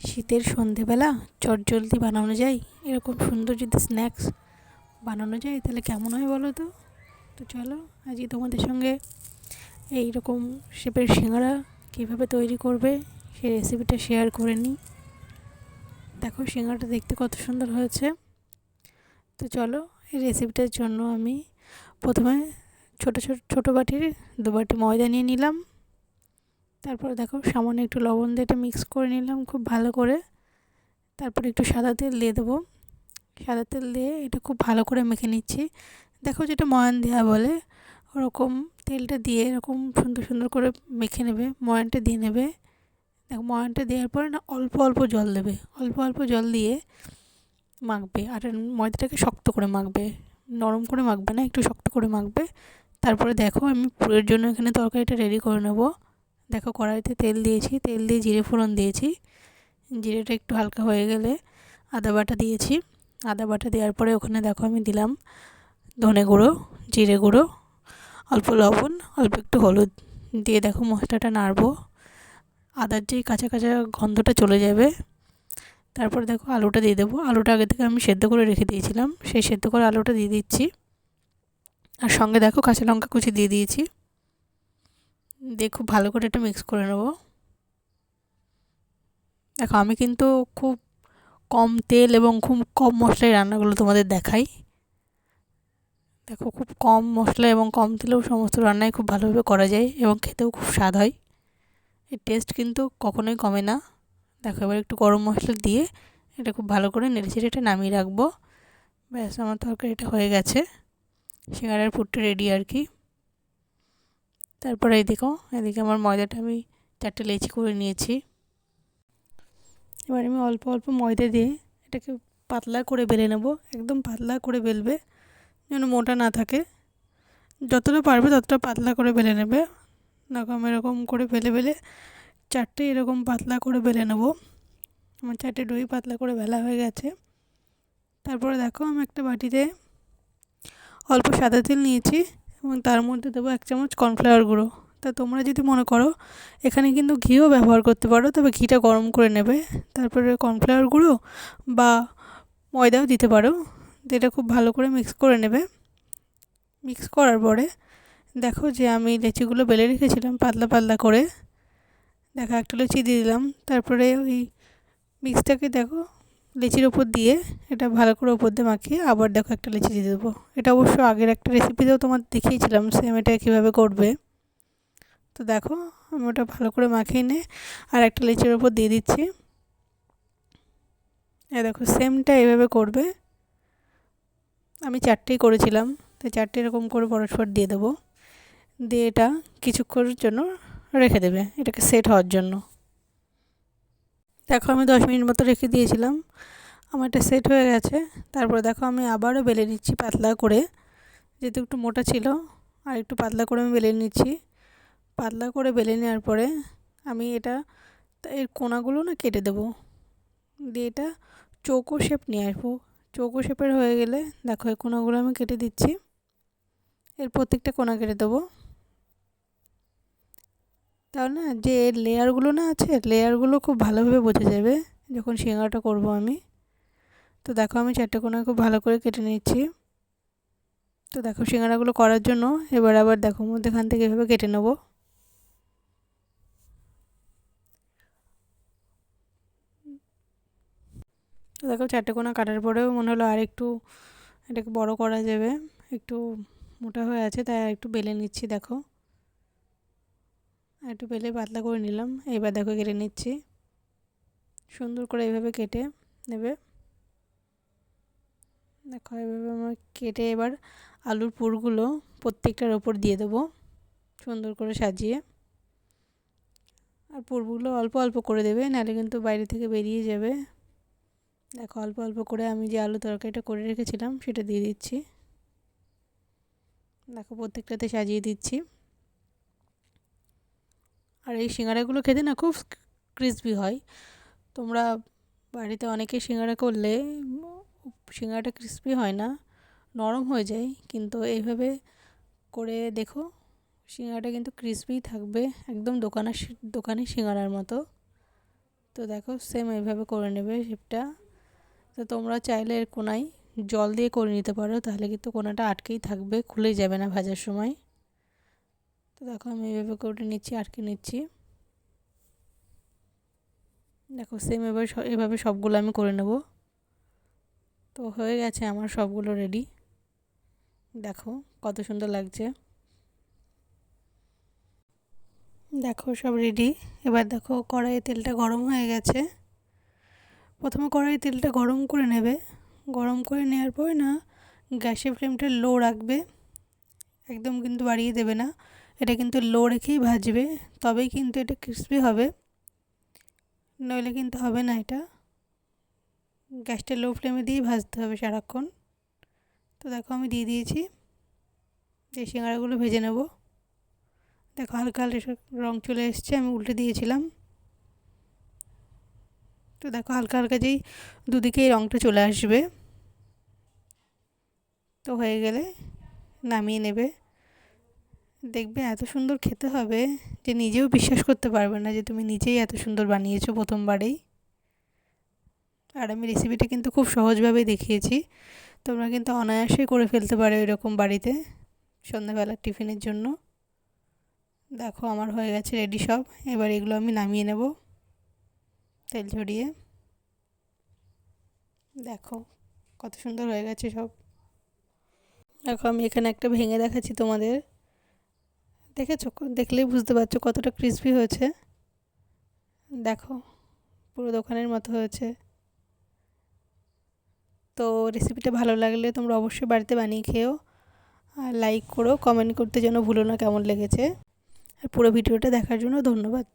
শীতের সন্ধেবেলা চটজলদি বানানো যায়, এরকম সুন্দর যদি স্ন্যাক্স বানানো যায়, তাহলে কেমন হয় বলো তো? তো চলো, আজকে তোমাদের সঙ্গে এই রকম শেপের সিঙ্গারা কীভাবে তৈরি করবে সেই রেসিপিটা শেয়ার করে নিই। দেখো সিঙ্গারাটা দেখতে কত সুন্দর হয়েছে। তো চলো, এই রেসিপিটার জন্য আমি প্রথমে ছোটো ছোটো ছোটো বাটির দু বাটি ময়দা নিয়ে নিলাম। তারপর দেখো সামান্য একটু লবণ দিয়ে এটা মিক্স করে নিলাম খুব ভালো করে। তারপর একটু সাদা তেল দিয়ে দেবো। সাদা তেল দিয়ে এটা খুব ভালো করে মেখে নিচ্ছি। দেখো যেটা ময়ান দেওয়া বলে, ওরকম তেলটা দিয়ে এরকম সুন্দর সুন্দর করে মেখে নেবে, ময়ানটা দিয়ে নেবে। দেখো ময়ানটা দেওয়ার পরে না অল্প অল্প জল দেবে, অল্প অল্প জল দিয়ে মাখবে। আর ময়দাটাকে শক্ত করে মাখবে, নরম করে মাখবে না, একটু শক্ত করে মাখবে। তারপরে দেখো আমি পুরের জন্য এখানে তরকারিটা রেডি করে নেব। দেখো কড়াইতে তেল দিয়েছি, তেল দিয়ে জিরে ফোড়ন দিয়েছি। জিরেটা একটু হালকা হয়ে গেলে আদা বাটা দিয়েছি। আদা বাটা দেওয়ার পরে ওখানে দেখো আমি দিলাম ধনে গুঁড়ো, জিরে গুঁড়ো, অল্প লবণ, অল্প একটু হলুদ। দিয়ে দেখো মশলাটা নাড়বো। আদার যেই কাঁচা কাঁচা গন্ধটা চলে যাবে, তারপর দেখো আলুটা দিয়ে দেবো। আলুটা আগে থেকে আমি সেদ্ধ করে রেখে দিয়েছিলাম। সেই সেদ্ধ করে আলুটা দিয়ে দিচ্ছি। আর সঙ্গে দেখো কাঁচা লঙ্কা কুচি দিয়ে দিয়েছি। দিয়ে খুব ভালো করে এটা মিক্স করে নেব। দেখো, আমি কিন্তু খুব কম তেল এবং খুব কম মশলায় রান্নাগুলো তোমাদের দেখাই। দেখো, খুব কম মশলা এবং কম তেলেও সমস্ত রান্নাই খুব ভালোভাবে করা যায় এবং খেতেও খুব স্বাদ হয়। এর টেস্ট কিন্তু কখনোই কমে না। দেখো, এবার একটু গরম মশলা দিয়ে এটা খুব ভালো করে নেড়ে চেড়ে এটা নামিয়ে রাখব। ব্যাস, আমার তরকারিটা হয়ে গেছে। সিঙ্গারার পুরটা রেডি আর কি। তারপরে এদিকেও, এদিকে আমার ময়দাটা আমি চারটে লেচি করে নিয়েছি। এবার আমি অল্প অল্প ময়দা দিয়ে এটাকে পাতলা করে বেলে নেব, একদম পাতলা করে বেলবে, যেন মোটা না থাকে। যতটা পারবে ততটা পাতলা করে বেলে নেবে। দেখো এরকম করে বেলে বেলে চারটে এরকম পাতলা করে বেলে নেব। আমার চারটে ডই পাতলা করে বেলা হয়ে গেছে। তারপরে দেখো আমি একটা বাটিতে অল্প সাদা তেল নিয়েছি। এবং তার মধ্যে দেবো এক চামচ কর্নফ্লাওয়ার গুঁড়ো। তা তোমরা যদি মনে করো, এখানে কিন্তু ঘিও ব্যবহার করতে পারো, তবে ঘিটা গরম করে নেবে। তারপরে কর্নফ্লাওয়ার গুঁড়ো বা ময়দাও দিতে পারো। এটা খুব ভালো করে মিক্স করে নেবে। মিক্স করার পরে দেখো যে আমি লেচিগুলো বেলে রেখেছিলাম পাতলা পাতলা করে। দেখো একটা লুচি দিয়ে দিলাম। তারপরে ওই মিক্সটাকে দেখো লেচির ওপর দিয়ে এটা ভালো করে ওপর দিয়ে মাখিয়ে আবার দেখো একটা লেচি দিয়ে দেবো। এটা অবশ্য আগের একটা রেসিপিতেও তোমার দেখিয়েছিলাম সেম এটা কীভাবে করবে। তো দেখো, আমি ওটা ভালো করে মাখিয়ে নিয়ে আর একটা লেচির ওপর দিয়ে দিচ্ছি। এ দেখো সেমটা এভাবে করবে। আমি চারটেই করেছিলাম তো চারটে এরকম করে পরস্পর দিয়ে দেবো। দিয়ে এটা কিছুক্ষণের জন্য রেখে দেবে, এটাকে সেট হওয়ার জন্য। দেখো আমি দশ মিনিট মতো রেখে দিয়েছিলাম। আমার এটা সেট হয়ে গেছে। তারপরে দেখো আমি আবারও বেলে নিচ্ছি পাতলা করে। যেহেতু একটু মোটা ছিল, আর একটু পাতলা করে আমি বেলে নিচ্ছি। পাতলা করে বেলে নেওয়ার পরে আমি এটা, এর কোনাগুলো না কেটে দেবো। দিয়ে এটা চৌকো শেপ নিয়ে আসব। চৌকো শেপের হয়ে গেলে দেখো এই কোনাগুলো আমি কেটে দিচ্ছি। এর প্রত্যেকটা কোনা কেটে দেবো। তাহলে না যে লেয়ারগুলো না আছে লেয়ারগুলো খুব ভালোভাবে বোঝা যাবে যখন সিঙ্গাটা করব আমি। তো দেখো আমি চারটে কোনা খুব ভালো করে কেটে নিচ্ছি। তো দেখো সিঙ্গারাগুলো করার জন্য এবার আবার দেখো মধ্যেখান থেকে এভাবে কেটে নেব। দেখো চারটে কোনা কাটার পরেও মনে হলো আর একটু এটাকে বড় করা যাবে, একটু মোটা হয়ে আছে, তাই আর একটু বেলে নিচ্ছি, দেখো। একটু বেলে পাতলা করে নিলাম। এবার দেখো কেটে নিচ্ছি। সুন্দর করে এইভাবে কেটে নেবে। দেখো এভাবে আমার কেটে এবার আলুর পুরগুলো প্রত্যেকটার ওপর দিয়ে দেবো সুন্দর করে সাজিয়ে। আর পুরগুলো অল্প অল্প করে দেবে, নাহলে কিন্তু বাইরে থেকে বেরিয়ে যাবে। দেখো অল্প অল্প করে আমি যে আলু তরকারিটা করে রেখেছিলাম, সেটা দিয়ে দিচ্ছি। দেখো প্রত্যেকটাতে সাজিয়ে দিচ্ছি। আর এই সিঙ্গারাগুলো খেতে না খুব ক্রিসপি হয়। তোমরা বাড়িতে অনেকে সিঙ্গারা করলে সিঙ্গারাটা ক্রিসপি হয় না, নরম হয়ে যায়। কিন্তু এইভাবে করে দেখো, সিঙ্গারাটা কিন্তু ক্রিসপিই থাকবে একদম দোকানের দোকানে সিঙ্গারার মতো। তো দেখো সেম এইভাবে করে নেবে শেপটা তো তোমরা চাইলে এর কোনায় জল দিয়ে করে নিতে পারো, তাহলে কিন্তু কোনাটা আটকেই থাকবে, খুলেই যাবে না ভাজার সময়। দেখো আমি এভাবে করে নিচ্ছি, আটকে নিচ্ছি। দেখো সেম এবার এভাবে সবগুলো আমি করে নেব। তো হয়ে গেছে আমার সবগুলো রেডি দেখো কত সুন্দর লাগছে। দেখো সব রেডি এবার দেখো কড়াইয়ে তেলটা গরম হয়ে গেছে। প্রথমে কড়াই তেলটা গরম করে নেবে। গরম করে নেওয়ার পরে না, গ্যাসের ফ্লেমটা লো রাখবে। একদম কিন্তু বাড়িয়ে দেবে না। এটা কিন্তু লো রেখেই ভাজবে, তবেই কিন্তু এটা ক্রিসপি হবে। নইলে কিন্তু হবে না এটা। গ্যাসটা লো ফ্লেমে দিয়েই ভাজতে হবে সারাক্ষণ। তো দেখো আমি দিয়ে দিয়েছি। যে সিঙ্গাড়াগুলো ভেজে নেব। দেখো হালকা হালকা রঙ চলে এসছে, আমি উল্টে দিয়েছিলাম। তো দেখো হালকা হালকা যেই দুদিকেই রঙটা চলে আসবে। তো হয়ে গেলে নামিয়ে নেবে। দেখবে এত সুন্দর খেতে হবে যে নিজেও বিশ্বাস করতে পারবে না যে তুমি নিজেই এত সুন্দর বানিয়েছো প্রথমবারেই। আর আমি রেসিপিটা কিন্তু খুব সহজভাবে দেখিয়েছি। তোমরা কিন্তু অনায়াসেই করে ফেলতে পারো এরকম বাড়িতে সন্ধ্যাবেলার টিফিনের জন্য। দেখো আমার হয়ে গেছে রেডি সব। এবার এগুলো আমি নামিয়ে নেব তেল ঝরিয়ে। দেখো কত সুন্দর হয়ে গেছে সব। দেখো আমি এখানে একটা ভেঙে দেখাচ্ছি তোমাদের। দেখেছ? দেখলেই বুঝতে পারছ কতটা ক্রিসপি হয়েছে। দেখো, পুরো দোকানের মতো হয়েছে। তো রেসিপিটা ভালো লাগলে তোমরা অবশ্যই বাড়িতে বানিয়ে খেও আর লাইক করো কমেন্ট করতে যেন ভুলো না কেমন লেগেছে। আর পুরো ভিডিওটা দেখার জন্য ধন্যবাদ।